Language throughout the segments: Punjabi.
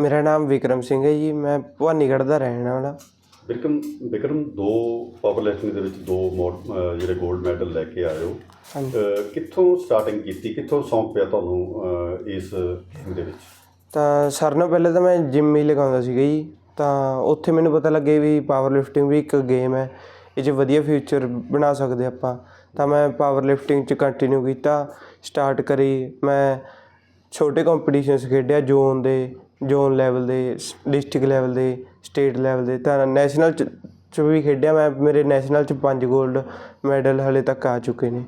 ਮੇਰਾ ਨਾਮ ਵਿਕਰਮ ਸਿੰਘ ਹੈ ਜੀ ਮੈਂ ਭਵਾਨੀਗੜ੍ਹ ਦਾ ਰਹਿਣ ਵਾਲਾ। ਵਿਕਰਮ ਵਿਕਰਮ ਦੋ ਲਿਫਟਿੰਗ ਦੇ ਵਿੱਚ ਦੋ ਮੋਡ ਅਹ ਜਿਹੜੇ 골ਡ ਮੈਡਲ ਲੈ ਕੇ ਆਏ ਹੋ। ਹਾਂਜੀ। ਅਹ ਕਿੱਥੋਂ ਸਟਾਰਟਿੰਗ ਕੀਤੀ ਕਿੱਥੋਂ ਸੌਂਪ ਪਿਆ ਤੁਹਾਨੂੰ ਅਹ ਇਸ ਦੇ ਵਿੱਚ? ਤਾਂ ਸਾਰਿਆਂ ਨਾਲੋਂ ਪਹਿਲੇ ਤਾਂ ਮੈਂ ਜਿਮ ਹੀ ਲਗਾਉਂਦਾ ਸੀਗਾ ਜੀ। ਤਾਂ ਉੱਥੇ ਮੈਨੂੰ ਪਤਾ ਲੱਗੇ ਵੀ ਪਾਵਰ ਲਿਫਟਿੰਗ ਵੀ ਇੱਕ ਗੇਮ ਹੈ ਇਹ 'ਚ ਵਧੀਆ ਫਿਊਚਰ ਬਣਾ ਸਕਦੇ ਆਪਾਂ। ਤਾਂ ਮੈਂ ਪਾਵਰ ਲਿਫਟਿੰਗ 'ਚ ਕੰਟੀਨਿਊ ਕੀਤਾ ਸਟਾਰਟ ਕਰੀ। ਮੈਂ ਛੋਟੇ ਕੰਪੀਟੀਸ਼ਨਸ ਖੇਡਿਆ ਜ਼ੋਨ ਦੇ ਜ਼ੋਨ ਲੈਵਲ ਦੇ ਡਿਸਟ੍ਰਿਕਟ ਲੈਵਲ ਦੇ ਸਟੇਟ ਲੈਵਲ ਦੇ ਤਾਂ ਨੈਸ਼ਨਲ ਚ ਚ ਵੀ ਖੇਡਿਆ ਮੈਂ ਮੇਰੇ ਨੈਸ਼ਨਲ ਚ ਪੰਜ 골ਡ ਮੈਡਲ ਹਲੇ ਤੱਕ ਆ ਚੁੱਕੇ ਨੇ।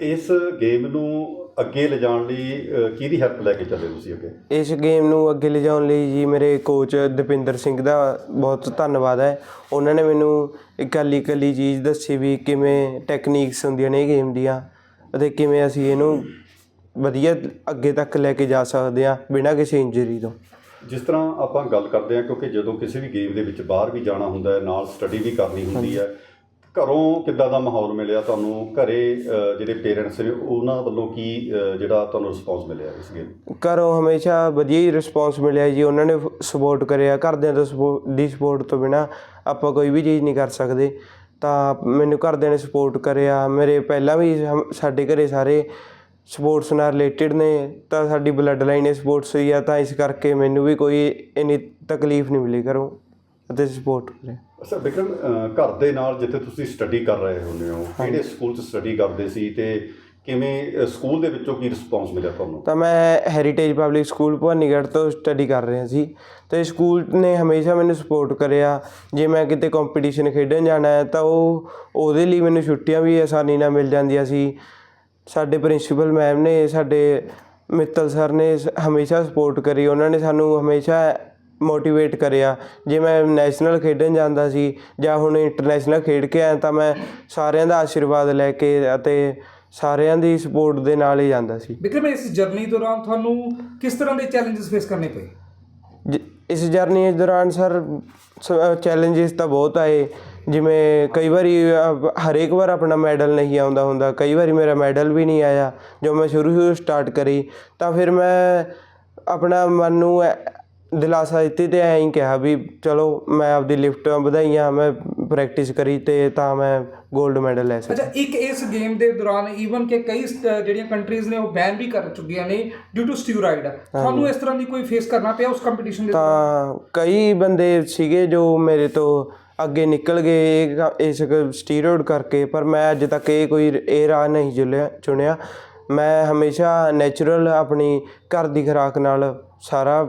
ਇਸ ਗੇਮ ਨੂੰ ਅੱਗੇ ਲਿਜਾਣ ਲਈ ਕਿਹਦੀ ਹੈਲਪ ਲੈ ਕੇ ਚੱਲੇ ਤੁਸੀਂ ਅੱਗੇ? ਇਸ ਗੇਮ ਨੂੰ ਅੱਗੇ ਲਿਜਾਉਣ ਲਈ ਜੀ ਮੇਰੇ ਕੋਚ ਦਪਿੰਦਰ ਸਿੰਘ ਦਾ ਬਹੁਤ ਧੰਨਵਾਦ ਹੈ। ਉਹਨਾਂ ਨੇ ਮੈਨੂੰ ਇਕੱਲੀ ਇਕੱਲੀ ਚੀਜ਼ ਦੱਸੀ ਵੀ ਕਿਵੇਂ ਟੈਕਨੀਕਸ ਹੁੰਦੀਆਂ ਨੇ ਇਹ ਗੇਮ ਦੀਆਂ ਅਤੇ ਕਿਵੇਂ ਅਸੀਂ ਇਹਨੂੰ ਵਧੀਆ ਅੱਗੇ ਤੱਕ ਲੈ ਕੇ ਜਾ ਸਕਦੇ ਹਾਂ ਬਿਨਾਂ ਕਿਸੇ ਇੰਜਰੀ ਤੋਂ। ਜਿਸ ਤਰ੍ਹਾਂ ਆਪਾਂ ਗੱਲ ਕਰਦੇ ਹਾਂ ਕਿਉਂਕਿ ਜਦੋਂ ਕਿਸੇ ਵੀ ਗੇਮ ਦੇ ਵਿੱਚ ਬਾਹਰ ਵੀ ਜਾਣਾ ਹੁੰਦਾ ਹੈ ਨਾਲ ਸਟੱਡੀ ਵੀ ਕਰਨੀ ਹੁੰਦੀ ਹੈ ਘਰੋਂ ਕਿੱਦਾਂ ਦਾ ਮਾਹੌਲ ਮਿਲਿਆ ਤੁਹਾਨੂੰ? ਘਰੇ ਜਿਹੜੇ ਪੇਰੈਂਟਸ ਨੇ ਉਹਨਾਂ ਵੱਲੋਂ ਕੀ ਜਿਹੜਾ ਤੁਹਾਨੂੰ ਰਿਸਪੌਂਸ ਮਿਲਿਆ ਇਸ ਗੇਮ ਘਰੋਂ ਹਮੇਸ਼ਾ ਵਧੀਆ ਹੀ ਰਿਸਪੌਂਸ ਮਿਲਿਆ ਜੀ ਉਹਨਾਂ ਨੇ ਸਪੋਰਟ ਕਰਿਆ ਘਰਦਿਆਂ ਤੋਂ ਦੀ ਸਪੋਰਟ ਤੋਂ ਬਿਨਾ ਆਪਾਂ ਕੋਈ ਵੀ ਚੀਜ਼ ਨਹੀਂ ਕਰ ਸਕਦੇ। ਤਾਂ ਮੈਨੂੰ ਘਰਦਿਆਂ ਨੇ ਸਪੋਰਟ ਕਰਿਆ ਮੇਰੇ ਪਹਿਲਾਂ ਵੀ ਸਾਡੇ ਘਰੇ ਸਾਰੇ ਸਪੋਰਟਸ ਨਾਲ ਰਿਲੇਟਡ ਨੇ ਤਾਂ ਸਾਡੀ ਬਲੱਡ ਲਾਈਨ ਇਹ ਸਪੋਰਟਸ ਹੋਈ ਆ ਤਾਂ ਇਸ ਕਰਕੇ ਮੈਨੂੰ ਵੀ ਕੋਈ ਇੰਨੀ ਤਕਲੀਫ ਨਹੀਂ ਮਿਲੀ ਘਰੋਂ ਅਤੇ ਸਪੋਰਟ ਕਰਿਆ ਅੱਛਾ ਵਿਕਰਮ ਅਹ ਘਰ ਦੇ ਨਾਲ ਜਿੱਥੇ ਤੁਸੀਂ ਸਟੱਡੀ ਕਰ ਰਹੇ ਹੁੰਦੇ ਹੋ ਕਿਹੜੇ ਸਕੂਲ 'ਚ ਸਟੱਡੀ ਕਰਦੇ ਸੀ ਤੇ ਕਿਵੇਂ ਸਕੂਲ ਦੇ ਵਿੱਚੋਂ ਕੀ ਰਿਸਪੌਂਸ ਮਿਲਿਆ ਤੁਹਾਨੂੰ? ਤਾਂ ਮੈਂ ਹੈਰੀਟੇਜ ਪਬਲਿਕ ਸਕੂਲ ਭਵਾਨੀਗੜ੍ਹ ਤੋਂ ਸਟੱਡੀ ਕਰ ਰਿਹਾ ਸੀ ਤੇ ਸਕੂਲ ਨੇ ਹਮੇਸ਼ਾ ਮੈਨੂੰ ਸਪੋਰਟ ਕਰਿਆ। ਜੇ ਮੈਂ ਕਿਤੇ ਕੰਪੀਟੀਸ਼ਨ ਖੇਡਣ ਜਾਣਾ ਹੈ ਤਾਂ ਉਹ ਉਹਦੇ ਲਈ ਮੈਨੂੰ ਛੁੱਟੀਆਂ ਵੀ ਆਸਾਨੀ ਨਾਲ ਮਿਲ ਜਾਂਦੀਆਂ ਸੀ। ਸਾਡੇ ਪ੍ਰਿੰਸੀਪਲ ਮੈਮ ਨੇ ਸਾਡੇ ਮਿੱਤਲ ਸਰ ਨੇ ਹਮੇਸ਼ਾ ਸਪੋਰਟ ਕਰੀ। ਉਹਨਾਂ ਨੇ ਸਾਨੂੰ ਹਮੇਸ਼ਾ ਮੋਟੀਵੇਟ ਕਰਿਆ। ਜੇ ਮੈਂ ਨੈਸ਼ਨਲ ਖੇਡਣ ਜਾਂਦਾ ਸੀ ਜਾਂ ਹੁਣ ਇੰਟਰਨੈਸ਼ਨਲ ਖੇਡ ਕੇ ਆਇਆ ਤਾਂ ਮੈਂ ਸਾਰਿਆਂ ਦਾ ਆਸ਼ੀਰਵਾਦ ਲੈ ਕੇ ਅਤੇ ਸਾਰਿਆਂ ਦੀ ਸਪੋਰਟ ਦੇ ਨਾਲ ਹੀ ਜਾਂਦਾ ਸੀ। ਵਿਕਰਮ ਇਸ ਜਰਨੀ ਦੌਰਾਨ ਤੁਹਾਨੂੰ ਕਿਸ ਤਰ੍ਹਾਂ ਦੇ ਚੈਲੰਜਸ ਫੇਸ ਕਰਨੇ ਪਏ? ਜ- ਇਸ ਜਰਨੀ ਦੇ ਦੌਰਾਨ ਸਰ ਚੈਲੰਜਸ ਤਾਂ ਬਹੁਤ ਆਏ। ਜਿਵੇਂ ਕਈ ਵਾਰੀ ਹਰੇਕ ਵਾਰ ਆਪਣਾ ਮੈਡਲ ਨਹੀਂ ਆਉਂਦਾ ਹੁੰਦਾ ਕਈ ਵਾਰੀ ਮੇਰਾ ਮੈਡਲ ਵੀ ਨਹੀਂ ਆਇਆ ਜੋ ਮੈਂ ਸ਼ੁਰੂ ਸ਼ੁਰੂ ਸਟਾਰਟ ਕਰੀ ਤਾਂ ਫਿਰ ਮੈਂ ਆਪਣਾ ਮਨ ਨੂੰ ਦਿਲਾਸਾ ਦਿੱਤੀ ਤੇ ਐਂ ਹੀ ਕਿਹਾ ਵੀ ਚਲੋ ਮੈਂ ਆਪਦੀ ਲਿਫਟਾਂ ਵਧਾਈਆਂ ਮੈਂ ਪ੍ਰੈਕਟਿਸ ਕਰੀ ਤੇ ਤਾਂ ਮੈਂ 골ਡ ਮੈਡਲ ਲੈ ਸਕਿਆ। ਅੱਛਾ ਇੱਕ ਇਸ ਗੇਮ ਦੇ ਦੌਰਾਨ ਈਵਨ ਕਿ ਕਈ ਜਿਹੜੀਆਂ ਕੰਟਰੀਜ਼ ਨੇ ਉਹ ਬੈਨ ਵੀ ਕਰ ਚੁੱਕੀਆਂ ਨੇ ਡਿਊ ਟੂ ਸਟੀਰੋਇਡ ਤੁਹਾਨੂੰ ਇਸ ਤਰ੍ਹਾਂ ਦੀ ਕੋਈ ਫੇਸ ਕਰਨਾ ਪਿਆ ਉਸ ਕੰਪੀਟੀਸ਼ਨ ਦੇ ਤਾਂ ਕਈ ਬੰਦੇ ਸੀਗੇ ਜੋ ਮੇਰੇ ਤੋਂ ਅੱਗੇ ਨਿਕਲ ਗਏ ਇਹ ਇਸ ਸਟੀਰੋਇਡ ਕਰਕੇ, ਪਰ ਮੈਂ ਅੱਜ ਤੱਕ ਇਹ ਕੋਈ ਇਹ ਰਾਹ ਨਹੀਂ ਚੁਲਿਆ ਚੁਣਿਆ। ਮੈਂ ਹਮੇਸ਼ਾ ਨੈਚੁਰਲ ਆਪਣੀ ਘਰ ਦੀ ਖੁਰਾਕ ਨਾਲ ਸਾਰਾ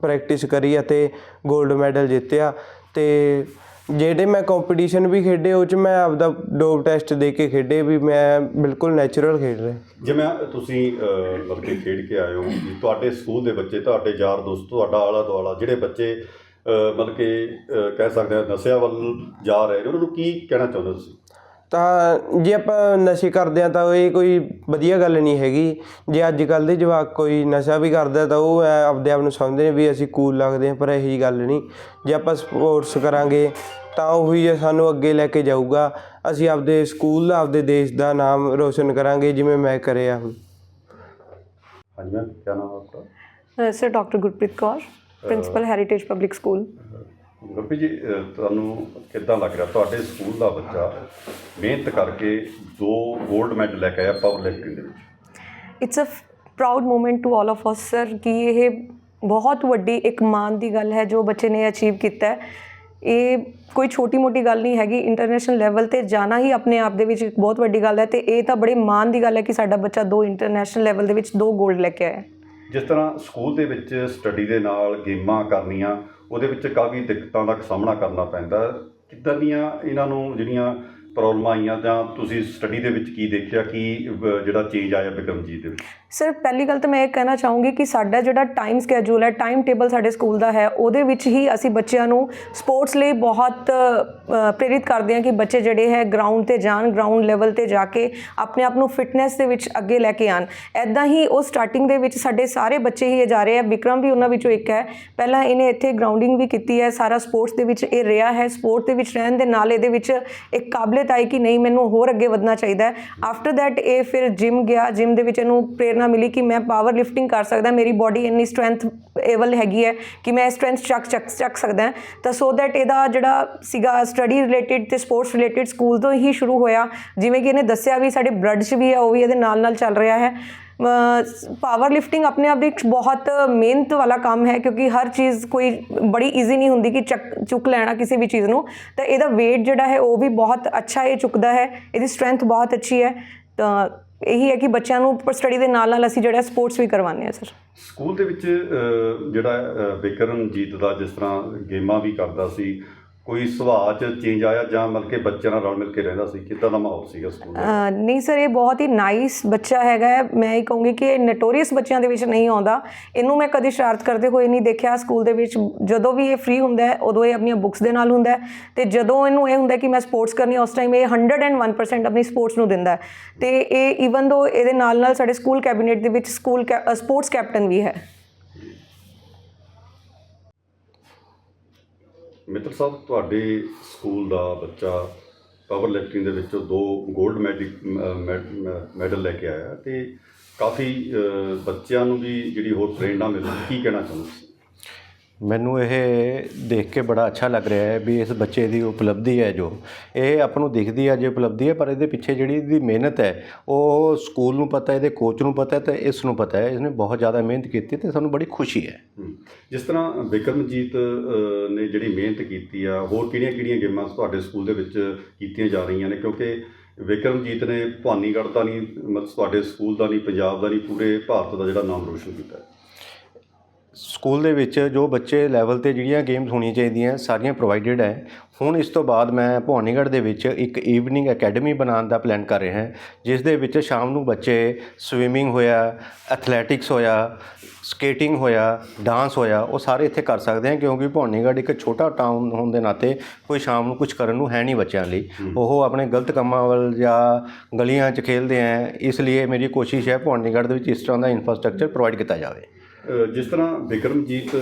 ਪ੍ਰੈਕਟਿਸ ਕਰੀ ਅਤੇ ਗੋਲਡ ਮੈਡਲ ਜਿੱਤਿਆ। ਅਤੇ ਜਿਹੜੇ ਮੈਂ ਕੰਪੀਟੀਸ਼ਨ ਵੀ ਖੇਡੇ, ਉਹ ਚ ਮੈਂ ਆਪਦਾ ਡੋਪ ਟੈਸਟ ਦੇ ਕੇ ਖੇਡੇ ਵੀ ਮੈਂ ਬਿਲਕੁਲ ਨੈਚੁਰਲ ਖੇਡ ਰਿਹਾ। ਜਿਵੇਂ ਤੁਸੀਂ ਮਤਲਬ ਕਿ ਖੇਡ ਕੇ ਆਏ ਹੋ ਤੁਹਾਡੇ ਸਕੂਲ ਦੇ ਬੱਚੇ, ਤੁਹਾਡੇ ਯਾਰ ਦੋਸਤ, ਤੁਹਾਡਾ ਆਲਾ ਦੁਆਲਾ ਜਿਹੜੇ ਬੱਚੇ ਮਤਲਬ ਕਿ ਕਹਿ ਸਕਦੇ ਹਾਂ ਨਸ਼ਿਆਂ ਵੱਲ ਜਾ ਰਹੇ ਨੇ ਉਹਨਾਂ ਨੂੰ ਕੀ ਕਹਿਣਾ ਚਾਹੁੰਦੇ ਤੁਸੀਂ? ਤਾਂ ਜੇ ਆਪਾਂ ਨਸ਼ੇ ਕਰਦੇ ਆ ਤਾਂ ਇਹ ਕੋਈ ਵਧੀਆ ਗੱਲ ਨਹੀਂ ਹੈਗੀ। ਜੇ ਅੱਜ ਕੱਲ ਦੇ ਜਵਾਕ ਕੋਈ ਨਸ਼ਾ ਵੀ ਕਰਦਾ ਤਾਂ ਉਹ ਆਪਦੇ ਆਪ ਨੂੰ ਸਮਝਦੇ ਨੇ ਵੀ ਅਸੀਂ ਕੂਲ ਲੱਗਦੇ ਆ ਪਰ ਇਹੋ ਜਿਹੀ ਗੱਲ ਨਹੀਂ। ਜੇ ਆਪਾਂ ਸਪੋਰਟਸ ਕਰਾਂਗੇ ਤਾਂ ਉਹੀ ਸਾਨੂੰ ਅੱਗੇ ਲੈ ਕੇ ਜਾਊਗਾ। ਅਸੀਂ ਆਪਦੇ ਸਕੂਲ ਦਾ ਆਪਦੇ ਦੇਸ਼ ਦਾ ਨਾਮ ਰੋਸ਼ਨ ਕਰਾਂਗੇ ਜਿਵੇਂ ਮੈਂ ਕਰਿਆ। ਹੁਣ ਹਾਂਜੀ ਮੈਮ ਕੀ ਨਾਮ ਆਪਕਾ? Sir doctor Gurpreet Kaur. Principal heritage public school Gurpreet ji ਤੁਹਾਨੂੰ ਕਿੱਦਾਂ ਲੱਗ ਰਿਹਾ? ਤੁਹਾਡੇ ਸਕੂਲ ਦਾ ਬੱਚਾ ਮਿਹਨਤ ਕਰਕੇ ਦੋ 골ਡ ਮੈਡਲ ਲੈ ਕੇ ਆਇਆ ਪਾਵਰ ਲਿਫਟਿੰਗ ਦੇ ਵਿੱਚ। It's a proud moment to all of us sir ਕਿ ਇਹ ਬਹੁਤ ਵੱਡੀ ਇੱਕ ਮਾਣ ਦੀ ਗੱਲ ਹੈ ਜੋ ਬੱਚੇ ਨੇ ਅਚੀਵ ਕੀਤਾ ਹੈ। ਇਹ ਕੋਈ ਛੋਟੀ ਮੋਟੀ ਗੱਲ ਨਹੀਂ ਹੈਗੀ ਇੰਟਰਨੈਸ਼ਨਲ ਲੈਵਲ ਤੇ ਜਾਣਾ ਹੀ ਆਪਣੇ ਆਪ ਦੇ ਵਿੱਚ ਇੱਕ ਬਹੁਤ ਵੱਡੀ ਗੱਲ ਹੈ ਤੇ ਇਹ ਤਾਂ ਬੜੇ ਮਾਣ ਦੀ ਗੱਲ ਹੈ ਕਿ ਸਾਡਾ ਬੱਚਾ ਦੋ ਇੰਟਰਨੈਸ਼ਨਲ ਲੈਵਲ ਦੇ ਵਿੱਚ ਦੋ 골ਡ ਲੈ ਕੇ ਆਇਆ ਹੈ। ਜਿਸ ਤਰ੍ਹਾਂ ਸਕੂਲ ਦੇ ਵਿੱਚ ਸਟੱਡੀ ਦੇ ਨਾਲ ਗੇਮਾਂ ਕਰਨੀਆਂ, ਉਹਦੇ ਵਿੱਚ ਕਾਫੀ ਦਿੱਕਤਾਂ ਦਾ ਸਾਹਮਣਾ ਕਰਨਾ ਪੈਂਦਾ ਕਿੱਦਾਂ ਦੀਆਂ ਇਹਨਾਂ ਨੂੰ ਜਿਹੜੀਆਂ ਪ੍ਰੋਬਲਮਾਂ ਆਈਆਂ ਜਾਂ ਤੁਸੀਂ ਸਟੱਡੀ ਦੇ ਵਿੱਚ ਕੀ ਦੇਖਿਆ, ਕੀ ਜਿਹੜਾ ਚੇਂਜ ਆਇਆ ਬਿਕਰਮਜੀਤ ਦੇ ਵਿੱਚ? ਸਰ ਪਹਿਲੀ ਗੱਲ ਤਾਂ ਮੈਂ ਇਹ ਕਹਿਣਾ ਚਾਹੂੰਗੀ ਕਿ ਸਾਡਾ ਜਿਹੜਾ ਟਾਈਮ ਸਕੇਜੂਲ ਹੈ ਟਾਈਮ ਟੇਬਲ ਸਾਡੇ ਸਕੂਲ ਦਾ ਹੈ, ਉਹਦੇ ਵਿੱਚ ਹੀ ਅਸੀਂ ਬੱਚਿਆਂ ਨੂੰ ਸਪੋਰਟਸ ਲਈ ਬਹੁਤ ਪ੍ਰੇਰਿਤ ਕਰਦੇ ਹਾਂ ਕਿ ਬੱਚੇ ਜਿਹੜੇ ਹੈ ਗਰਾਊਂਡ ਤੇ ਜਾਣ ਗਰਾਊਂਡ ਲੈਵਲ ਤੇ ਜਾ ਕੇ ਆਪਣੇ ਆਪ ਨੂੰ ਫਿਟਨੈਸ ਦੇ ਵਿੱਚ ਅੱਗੇ ਲੈ ਕੇ ਆਣ ਐਦਾਂ ਹੀ ਉਹ ਸਟਾਰਟਿੰਗ ਦੇ ਵਿੱਚ ਸਾਡੇ ਸਾਰੇ ਬੱਚੇ ਹੀ ਇਹ ਜਾ ਰਹੇ ਆ, ਵਿਕਰਮ ਵੀ ਉਹਨਾਂ ਵਿੱਚੋਂ ਇੱਕ ਹੈ। ਪਹਿਲਾਂ ਇਹਨੇ ਇੱਥੇ ਗਰਾਊਂਡਿੰਗ ਵੀ ਕੀਤੀ ਹੈ, ਸਾਰਾ ਸਪੋਰਟਸ ਦੇ ਵਿੱਚ ਇਹ ਰਿਹਾ ਹੈ ਸਪੋਰਟ ਦੇ ਵਿੱਚ ਰਹਿਣ ਦੇ ਨਾਲ ਇਹਦੇ ਵਿੱਚ ਇੱਕ ਕਾਬਲੇ ਕਾਬਲੀਅਤ ਆਈ ਕਿ ਨਹੀਂ, ਮੈਨੂੰ ਹੋਰ ਅੱਗੇ ਵਧਣਾ ਚਾਹੀਦਾ ਹੈ। ਆਫਟਰ ਦੈਟ ਇਹ ਫਿਰ ਜਿਮ ਗਿਆ। ਜਿਮ ਦੇ ਵਿੱਚ ਇਹਨੂੰ ਪ੍ਰੇਰਣਾ ਮਿਲੀ ਕਿ ਮੈਂ ਪਾਵਰ ਲਿਫਟਿੰਗ ਕਰ ਸਕਦਾ। ਮੇਰੀ ਬਾਡੀ ਇੰਨੀ ਸਟਰੈਂਥ ਏਵਲ ਹੈਗੀ ਹੈ ਕਿ ਮੈਂ ਸਟਰੈਂਥ ਚੱਕ ਚੱਕ ਚੱਕ ਸਕਦਾ ਤਾਂ ਸੋ ਦੈਟ ਇਹਦਾ ਜਿਹੜਾ ਸੀਗਾ ਸਟੱਡੀ ਰਿਲੇਟਡ ਤੇ ਸਪੋਰਟਸ ਰਿਲੇਟਡ ਸਕੂਲ ਤੋਂ ਹੀ ਸ਼ੁਰੂ ਹੋਇਆ। ਜਿਵੇਂ ਕਿ ਇਹਨੇ ਦੱਸਿਆ ਵੀ ਸਾਡੇ ਬਲੱਡ 'ਚ ਵੀ ਹੈ, ਉਹ ਵੀ ਇਹਦੇ ਨਾਲ ਨਾਲ ਚੱਲ ਰਿਹਾ ਹੈ। ਪਾਵਰ ਲਿਫਟਿੰਗ ਆਪਣੇ ਆਪ ਦੇ ਇੱਕ ਬਹੁਤ ਮਿਹਨਤ ਵਾਲਾ ਕੰਮ ਹੈ ਕਿਉਂਕਿ ਹਰ ਚੀਜ਼ ਕੋਈ ਬੜੀ ਈਜ਼ੀ ਨਹੀਂ ਹੁੰਦੀ ਕਿ ਚੱਕ, ਚੁੱਕ ਲੈਣਾ ਕਿਸੇ ਵੀ ਚੀਜ਼ ਨੂੰ। ਤਾਂ ਇਹਦਾ weight ਜਿਹੜਾ ਹੈ ਉਹ ਵੀ ਬਹੁਤ ਅੱਛਾ ਇਹ ਚੁੱਕਦਾ ਹੈ, ਇਹਦੀ ਸਟਰੈਂਥ ਬਹੁਤ ਅੱਛੀ ਹੈ। ਤਾਂ ਇਹੀ ਹੈ ਕਿ ਬੱਚਿਆਂ ਨੂੰ ਪਰ ਸਟੱਡੀ ਦੇ ਨਾਲ ਨਾਲ ਅਸੀਂ ਜਿਹੜਾ ਸਪੋਰਟਸ ਵੀ ਕਰਵਾਉਂਦੇ ਹਾਂ ਸਰ ਸਕੂਲ ਦੇ ਵਿੱਚ ਜਿਹੜਾ ਵਿਕਰਮਜੀਤ ਦਾ ਜਿਸ ਤਰ੍ਹਾਂ ਗੇਮਾਂ ਵੀ ਕਰਦਾ ਸੀ ਕੋਈ ਸੁਭਾਅ 'ਚ ਚੇਂਜ ਆਇਆ ਜਾਂ ਮਤਲਬ ਕਿ ਬੱਚਿਆਂ ਨਾਲ ਰਲ ਮਿਲ ਕੇ ਰਹਿੰਦਾ ਸੀ? ਕਿੱਦਾਂ ਦਾ ਮਾਹੌਲ ਸੀਗਾ ਸਕੂਲ ਦਾ? ਅਹ, ਨਹੀਂ ਸਰ, ਇਹ ਬਹੁਤ ਹੀ ਨਾਈਸ ਬੱਚਾ ਹੈਗਾ ਹੈ। ਮੈਂ ਇਹ ਕਹੂੰਗੀ ਕਿ ਇਹ ਨਟੋਰੀਅਸ ਬੱਚਿਆਂ ਦੇ ਵਿੱਚ ਨਹੀਂ ਆਉਂਦਾ। ਇਹਨੂੰ ਮੈਂ ਕਦੀ ਸ਼ਰਾਰਤ ਕਰਦੇ ਹੋਏ ਨਹੀਂ ਦੇਖਿਆ। ਸਕੂਲ ਦੇ ਵਿੱਚ ਜਦੋਂ ਵੀ ਇਹ ਫ੍ਰੀ ਹੁੰਦਾ ਹੈ, ਉਦੋਂ ਇਹ ਆਪਣੀਆਂ ਬੁੱਕਸ ਦੇ ਨਾਲ ਹੁੰਦਾ ਹੈ। ਤੇ ਜਦੋਂ ਇਹਨੂੰ ਇਹ ਹੁੰਦਾ ਹੈ ਕਿ ਮੈਂ ਸਪੋਰਟਸ ਕਰਨੀ ਹੈ, ਉਸ ਟਾਈਮ ਇਹ 101% ਆਪਣੀ ਸਪੋਰਟਸ ਨੂੰ ਦਿੰਦਾ ਹੈ। ਤੇ ਇਹ ਈਵਨ ਦੋ ਇਹਦੇ ਨਾਲ ਨਾਲ ਸਾਡੇ ਸਕੂਲ ਕੈਬਨਿਟ ਦੇ ਵਿੱਚ ਸਕੂਲ ਸਪੋਰਟਸ ਕੈਪਟਨ ਵੀ ਹੈ। ਮਿੱਤਰ ਸਾਹਿਬ, ਤੁਹਾਡੇ ਸਕੂਲ ਦਾ ਬੱਚਾ ਪਾਵਰ ਲਿਫਟਿੰਗ ਦੇ ਵਿੱਚੋਂ ਦੋ 골ਡ ਮੈਡਲ ਲੈ ਕੇ ਆਇਆ ਤੇ ਕਾਫੀ ਬੱਚਿਆਂ ਨੂੰ ਵੀ ਜਿਹੜੀ ਹੋਰ ਪ੍ਰੇਰਣਾ ਮਿਲਦੀ ਕੀ ਕਹਿਣਾ ਚਾਹੁੰਦੇ ਤੁਸੀਂ ਮੈਨੂੰ ਇਹ ਦੇਖ ਕੇ ਬੜਾ ਅੱਛਾ ਲੱਗ ਰਿਹਾ ਹੈ ਵੀ ਇਸ ਬੱਚੇ ਦੀ ਉਪਲਬਧੀ ਹੈ ਜੋ। ਇਹ ਆਪਾਂ ਨੂੰ ਦਿਖਦੀ ਹੈ, ਜੇ ਉਪਲਬਧੀ ਹੈ, ਪਰ ਇਹਦੇ ਪਿੱਛੇ ਜਿਹੜੀ ਇਹਦੀ ਮਿਹਨਤ ਹੈ, ਉਹ ਸਕੂਲ ਨੂੰ ਪਤਾ ਇਹਦੇ ਕੋਚ ਨੂੰ ਪਤਾ ਹੈ ਤੇ ਇਸ ਨੂੰ ਪਤਾ ਹੈ। ਇਸਨੇ ਬਹੁਤ ਜ਼ਿਆਦਾ ਮਿਹਨਤ ਕੀਤੀ ਤੇ ਸਾਨੂੰ ਬੜੀ ਖੁਸ਼ੀ ਹੈ। ਜਿਸ ਤਰ੍ਹਾਂ ਵਿਕਰਮਜੀਤ ਨੇ ਜਿਹੜੀ ਮਿਹਨਤ ਕੀਤੀ ਆ, ਹੋਰ ਕਿਹੜੀਆਂ-ਕਿਹੜੀਆਂ ਗੇਮਾਂ ਤੁਹਾਡੇ ਸਕੂਲ ਦੇ ਵਿੱਚ ਕੀਤੀਆਂ ਜਾ ਰਹੀਆਂ ਨੇ? ਕਿਉਂਕਿ ਵਿਕਰਮਜੀਤ ਨੇ ਭਵਾਨੀਗੜ੍ਹ ਦਾ ਨਹੀਂ, ਮਤਲਬ ਤੁਹਾਡੇ ਸਕੂਲ ਦਾ ਨਹੀਂ, ਪੰਜਾਬ ਦਾ ਨਹੀਂ, ਪੂਰੇ ਭਾਰਤ ਦਾ ਜਿਹੜਾ ਨਾਮ ਰੋਸ਼ਨ ਕੀਤਾ। ਹੈ ਸਕੂਲ ਦੇ ਵਿੱਚ ਜੋ ਬੱਚੇ ਲੈਵਲ ਤੇ ਜਿਹੜੀਆਂ ਗੇਮਸ ਹੋਣੀਆਂ ਚਾਹੀਦੀਆਂ ਸਾਰੀਆਂ ਪ੍ਰੋਵਾਈਡਡ ਹੈ। ਹੁਣ ਇਸ ਤੋਂ ਬਾਅਦ ਮੈਂ ਭਵਾਨੀਗੜ੍ਹ ਦੇ ਵਿੱਚ ਇੱਕ ਈਵਨਿੰਗ ਅਕੈਡਮੀ ਬਣਾਉਣ ਦਾ ਪਲਾਨ ਕਰ ਰਿਹਾ ਹਾਂ ਜਿਸ ਦੇ ਵਿੱਚ ਸ਼ਾਮ ਨੂੰ ਬੱਚੇ ਸਵਿਮਿੰਗ ਹੋਇਆ ਐਥਲੈਟਿਕਸ ਹੋਇਆ ਸਕੇਟਿੰਗ ਹੋਇਆ ਡਾਂਸ ਹੋਇਆ ਉਹ ਸਾਰੇ ਇੱਥੇ ਕਰ ਸਕਦੇ ਹਾਂ ਕਿਉਂਕਿ ਭਵਾਨੀਗੜ੍ਹ ਇੱਕ ਛੋਟਾ ਟਾਊਨ ਹੋਣ ਦੇ ਨਾਤੇ ਕੋਈ ਸ਼ਾਮ ਨੂੰ ਕੁਝ ਕਰਨ ਨੂੰ ਹੈ ਨਹੀਂ ਬੱਚਿਆਂ ਲਈ। ਉਹ ਆਪਣੇ ਗਲਤ ਕੰਮਾਂ ਵੱਲ ਜਾਂ ਗਲੀਆਂ 'ਚ ਖੇਲਦੇ ਆ ਇਸ ਲਈ ਮੇਰੀ ਕੋਸ਼ਿਸ਼ ਹੈ ਭਵਾਨੀਗੜ੍ਹ ਦੇ ਵਿੱਚ ਇਸ ਤਰ੍ਹਾਂ ਦਾ ਇਨਫਰਾਸਟ੍ਰਕਚਰ ਪ੍ਰੋਵਾਈਡ ਕੀਤਾ ਜਾਵੇ। ਜਿਸ ਤਰ੍ਹਾਂ ਵਿਕਰਮਜੀਤ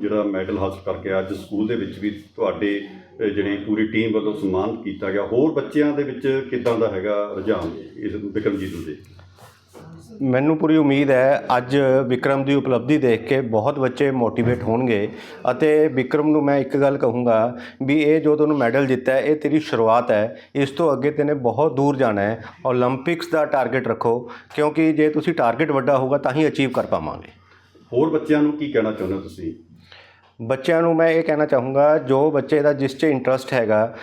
ਜਿਹੜਾ ਮੈਡਲ ਹਾਸਲ ਕਰਕੇ ਅੱਜ ਸਕੂਲ ਦੇ ਵਿੱਚ ਵੀ, ਤੁਹਾਡੇ ਜਿਹੜੀ ਪੂਰੀ ਟੀਮ ਵੱਲੋਂ ਸਨਮਾਨ ਕੀਤਾ ਗਿਆ। ਹੋਰ ਬੱਚਿਆਂ ਦੇ ਵਿੱਚ ਕਿੱਦਾਂ ਦਾ ਹੈਗਾ ਰੁਝਾਨ ਇਸ ਵਿਕਰਮਜੀਤ ਨੂੰ ਦੇ ਮੈਨੂੰ ਪੂਰੀ ਉਮੀਦ ਹੈ ਅੱਜ ਵਿਕਰਮ ਦੀ ਉਪਲਬਧੀ ਦੇਖ ਕੇ ਬਹੁਤ ਬੱਚੇ ਮੋਟੀਵੇਟ ਹੋਣਗੇ ਅਤੇ ਵਿਕਰਮ ਨੂੰ ਮੈਂ ਇੱਕ ਗੱਲ ਕਹੂੰਗਾ ਵੀ ਇਹ ਜੋ ਤੈਨੂੰ ਮੈਡਲ ਜਿੱਤਿਆ ਇਹ ਤੇਰੀ ਸ਼ੁਰੂਆਤ ਹੈ। ਇਸ ਤੋਂ ਅੱਗੇ ਤੈਨੇ ਬਹੁਤ ਦੂਰ ਜਾਣਾ ਹੈ। ਓਲੰਪਿਕਸ ਦਾ ਟਾਰਗੇਟ ਰੱਖੋ, ਕਿਉਂਕਿ ਜੇ ਤੁਸੀਂ ਟਾਰਗੇਟ ਵੱਡਾ ਹੋਊਗਾ ਤਾਂ ਹੀ ਅਚੀਵ ਕਰ ਪਾਵਾਂਗੇ। ਹੋਰ ਬੱਚਿਆਂ ਨੂੰ ਕੀ ਕਹਿਣਾ ਚਾਹੁੰਦੇ ਹੋ ਤੁਸੀਂ? ਬੱਚਿਆਂ ਨੂੰ ਮੈਂ ਇਹ ਕਹਿਣਾ ਚਾਹੂੰਗਾ, ਜੋ ਬੱਚੇ ਦਾ ਜਿਸ 'ਚ ਇੰਟਰਸਟ ਹੈਗਾ